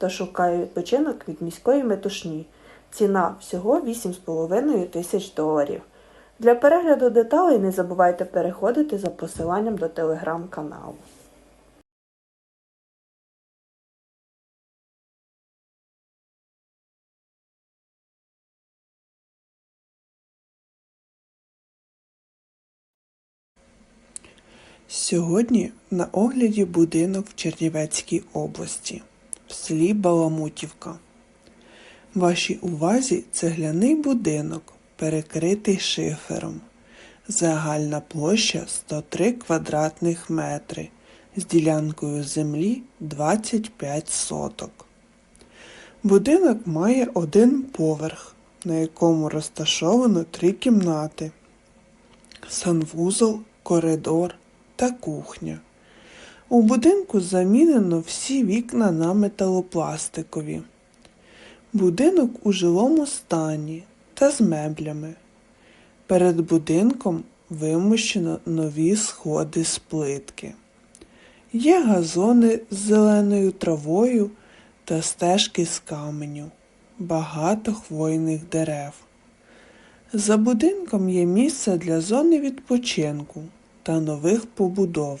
хто шукає відпочинок від міської метушні. Ціна всього 8,5 тисяч доларів. Для перегляду деталей не забувайте переходити за посиланням до телеграм-каналу. Сьогодні на огляді будинок в Чернівецькій області, селі Баламутівка. Вашій увазі цегляний будинок, перекритий шифером. Загальна площа 103 квадратних метри з ділянкою землі 25 соток. Будинок має один поверх, на якому розташовано три кімнати, санвузол, коридор та кухня. У будинку замінено всі вікна на металопластикові. Будинок у жилому стані та з меблями. Перед будинком вимощено нові сходи з плитки. Є газони з зеленою травою та стежки з каменю, багато хвойних дерев. За будинком є місце для зони відпочинку та нових побудов.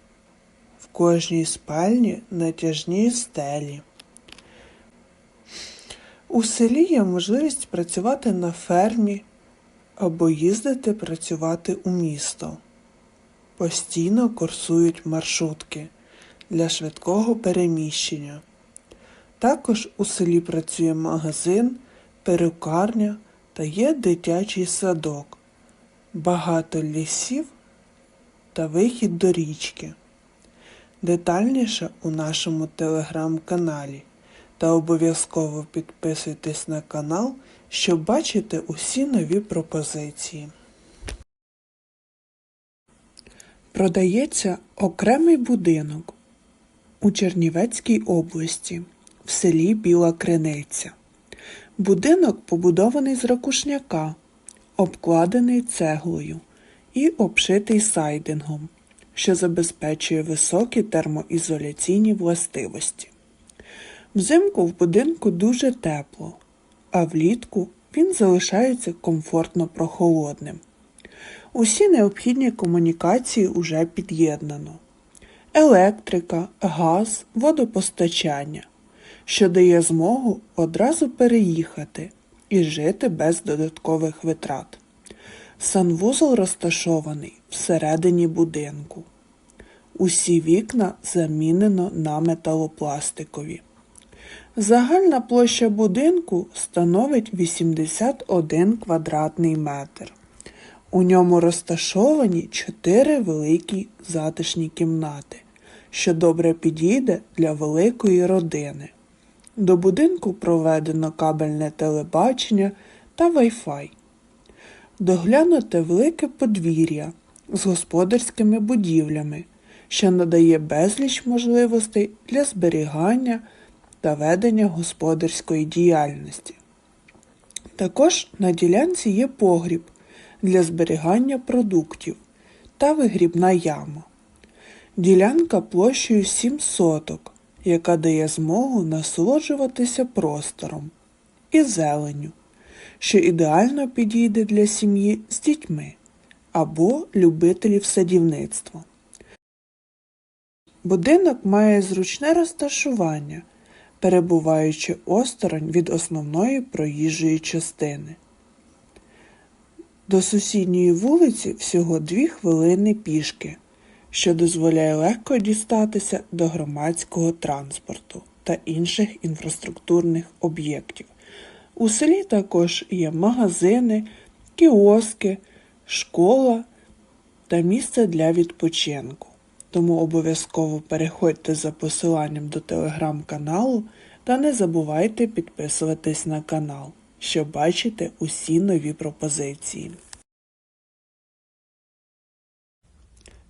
Кожній спальні натяжні стелі. У селі є можливість працювати на фермі або їздити працювати у місто. Постійно курсують маршрутки для швидкого переміщення. Також у селі працює магазин, перукарня та є дитячий садок, багато лісів та вихід до річки. Детальніше у нашому телеграм-каналі та обов'язково підписуйтесь на канал, щоб бачити усі нові пропозиції. Продається окремий будинок у Чернівецькій області в селі Біла Криниця. Будинок побудований з ракушняка, обкладений цеглою і обшитий сайдингом, що забезпечує високі термоізоляційні властивості. Взимку в будинку дуже тепло, а влітку він залишається комфортно прохолодним. Усі необхідні комунікації уже під'єднано. Електрика, газ, водопостачання, що дає змогу одразу переїхати і жити без додаткових витрат. Санвузол розташований всередині будинку. Усі вікна замінено на металопластикові. Загальна площа будинку становить 81 квадратний метр. У ньому розташовані чотири великі затишні кімнати, що добре підійде для великої родини. До будинку проведено кабельне телебачення та Wi-Fi. Доглянуте велике подвір'я з господарськими будівлями, що надає безліч можливостей для зберігання та ведення господарської діяльності. Також на ділянці є погріб для зберігання продуктів та вигрібна яма. Ділянка площею 7 соток, яка дає змогу насолоджуватися простором і зеленню, що ідеально підійде для сім'ї з дітьми або любителів садівництва. Будинок має зручне розташування, перебуваючи осторонь від основної проїжджої частини. До сусідньої вулиці всього дві хвилини пішки, що дозволяє легко дістатися до громадського транспорту та інших інфраструктурних об'єктів. У селі також є магазини, кіоски, школа та місце для відпочинку. Тому обов'язково переходьте за посиланням до телеграм-каналу та не забувайте підписуватись на канал, щоб бачити усі нові пропозиції.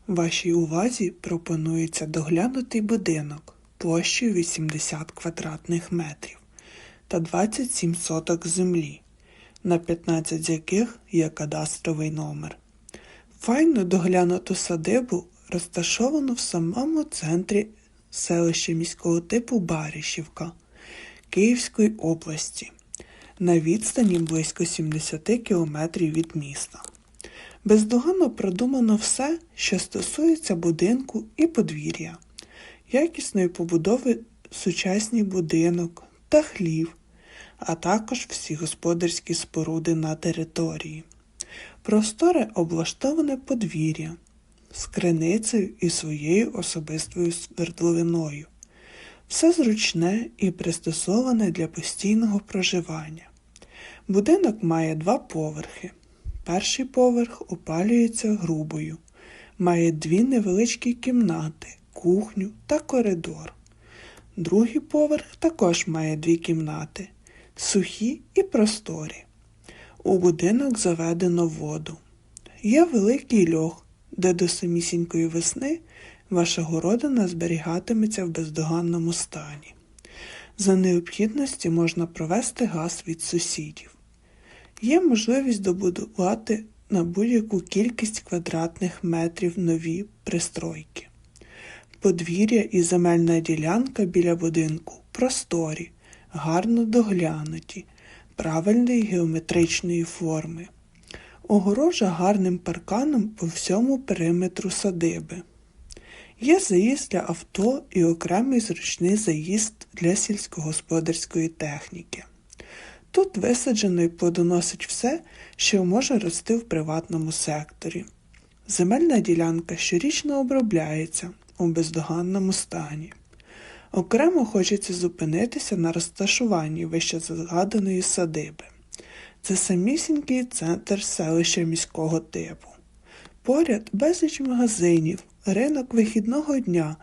Вашій увазі пропонується доглянутий будинок площею 80 квадратних метрів та 27 соток землі, на 15 з яких є кадастровий номер. Файно доглянуту садибу розташовано в самому центрі селища міського типу Баришівка Київської області на відстані близько 70 кілометрів від міста. Бездоганно продумано все, що стосується будинку і подвір'я, якісної побудови сучасний будинок та хлів, а також всі господарські споруди на території. Просторе облаштоване подвір'я з криницею і своєю особистою свердловиною. Все зручне і пристосоване для постійного проживання. Будинок має два поверхи. Перший поверх опалюється грубою, має дві невеличкі кімнати, кухню та коридор. Другий поверх також має дві кімнати, сухі і просторі. У будинок заведено воду. Є великий льох, де до самісінької весни ваша городина зберігатиметься в бездоганному стані. За необхідності можна провести газ від сусідів. Є можливість добудувати на будь-яку кількість квадратних метрів нові пристройки. Подвір'я і земельна ділянка біля будинку просторі, гарно доглянуті, правильної геометричної форми. Огорожа гарним парканом по всьому периметру садиби. Є заїзд для авто і окремий зручний заїзд для сільськогосподарської техніки. Тут висаджено і плодоносить все, що може рости в приватному секторі. Земельна ділянка щорічно обробляється у бездоганному стані. Окремо хочеться зупинитися на розташуванні вище згаданої садиби. Це самісінький центр селища міського типу. Поряд безліч магазинів, ринок вихідного дня,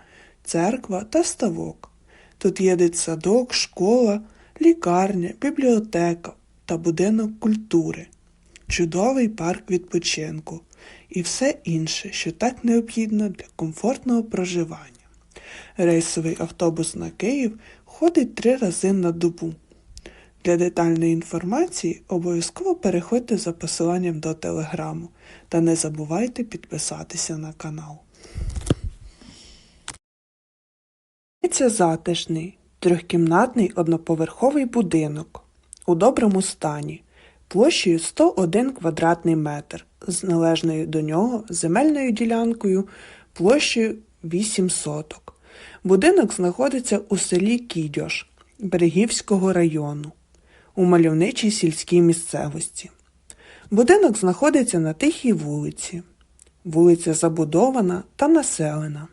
церква та ставок. Тут є дитсадок, школа, лікарня, бібліотека та будинок культури, чудовий парк відпочинку і все інше, що так необхідно для комфортного проживання. Рейсовий автобус на Київ ходить три рази на добу. Для детальної інформації обов'язково переходьте за посиланням до телеграму та не забувайте підписатися на канал. Це затишний, трьохкімнатний одноповерховий будинок у доброму стані, площею 101 квадратний метр з належною до нього земельною ділянкою площею 8 соток. Будинок знаходиться у селі Кідьош Берегівського району у мальовничій сільській місцевості. Будинок знаходиться на тихій вулиці. Вулиця забудована та населена.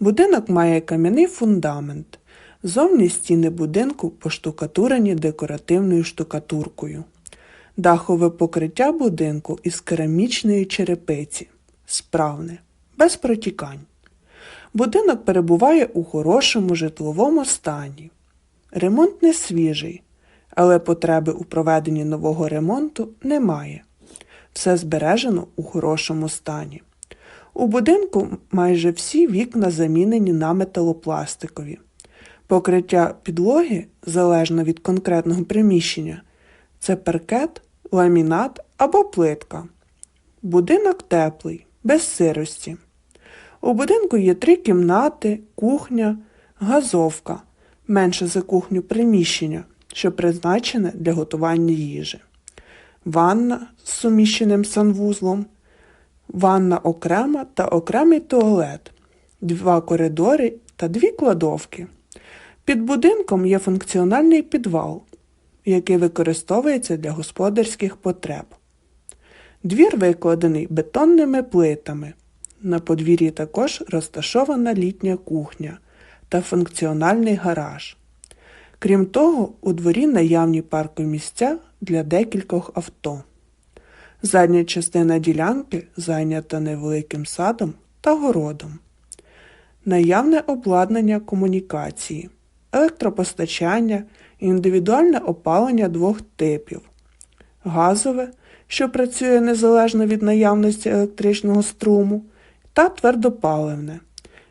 Будинок має кам'яний фундамент. Зовні стіни будинку поштукатурені декоративною штукатуркою. Дахове покриття будинку із керамічної черепиці. Справне, без протікань. Будинок перебуває у хорошому житловому стані. Ремонт не свіжий, але потреби у проведенні нового ремонту немає. Все збережено у хорошому стані. У будинку майже всі вікна замінені на металопластикові. Покриття підлоги, залежно від конкретного приміщення, це паркет, ламінат або плитка. Будинок теплий, без сирості. У будинку є три кімнати, кухня, газовка, менше за кухню приміщення, що призначене для готування їжі, ванна з суміщеним санвузлом, ванна окрема та окремий туалет, два коридори та дві кладовки. Під будинком є функціональний підвал, який використовується для господарських потреб. Двір викладений бетонними плитами. На подвір'ї також розташована літня кухня та функціональний гараж. Крім того, у дворі наявні паркові місця для декількох авто. Задня частина ділянки зайнята невеликим садом та городом. Наявне обладнання комунікації, електропостачання, індивідуальне опалення двох типів, газове, що працює незалежно від наявності електричного струму, та твердопаливне,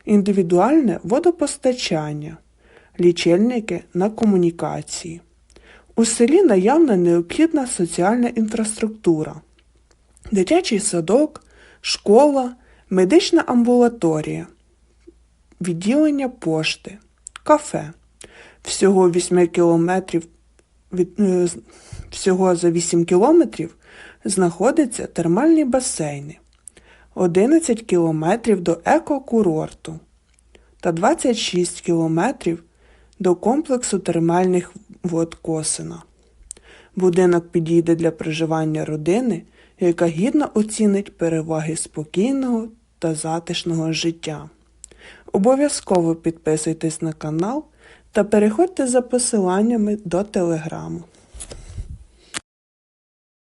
індивідуальне водопостачання, лічильники на комунікації. У селі наявна необхідна соціальна інфраструктура, дитячий садок, школа, медична амбулаторія, відділення пошти, кафе. Всього 8 кілометрів від, е, всього за 8 кілометрів знаходяться термальні басейни, 11 кілометрів до екокурорту та 26 кілометрів до комплексу термальних вод Косина. Будинок підійде для проживання родини, яка гідно оцінить переваги спокійного та затишного життя. Обов'язково підписуйтесь на канал та переходьте за посиланнями до телеграму.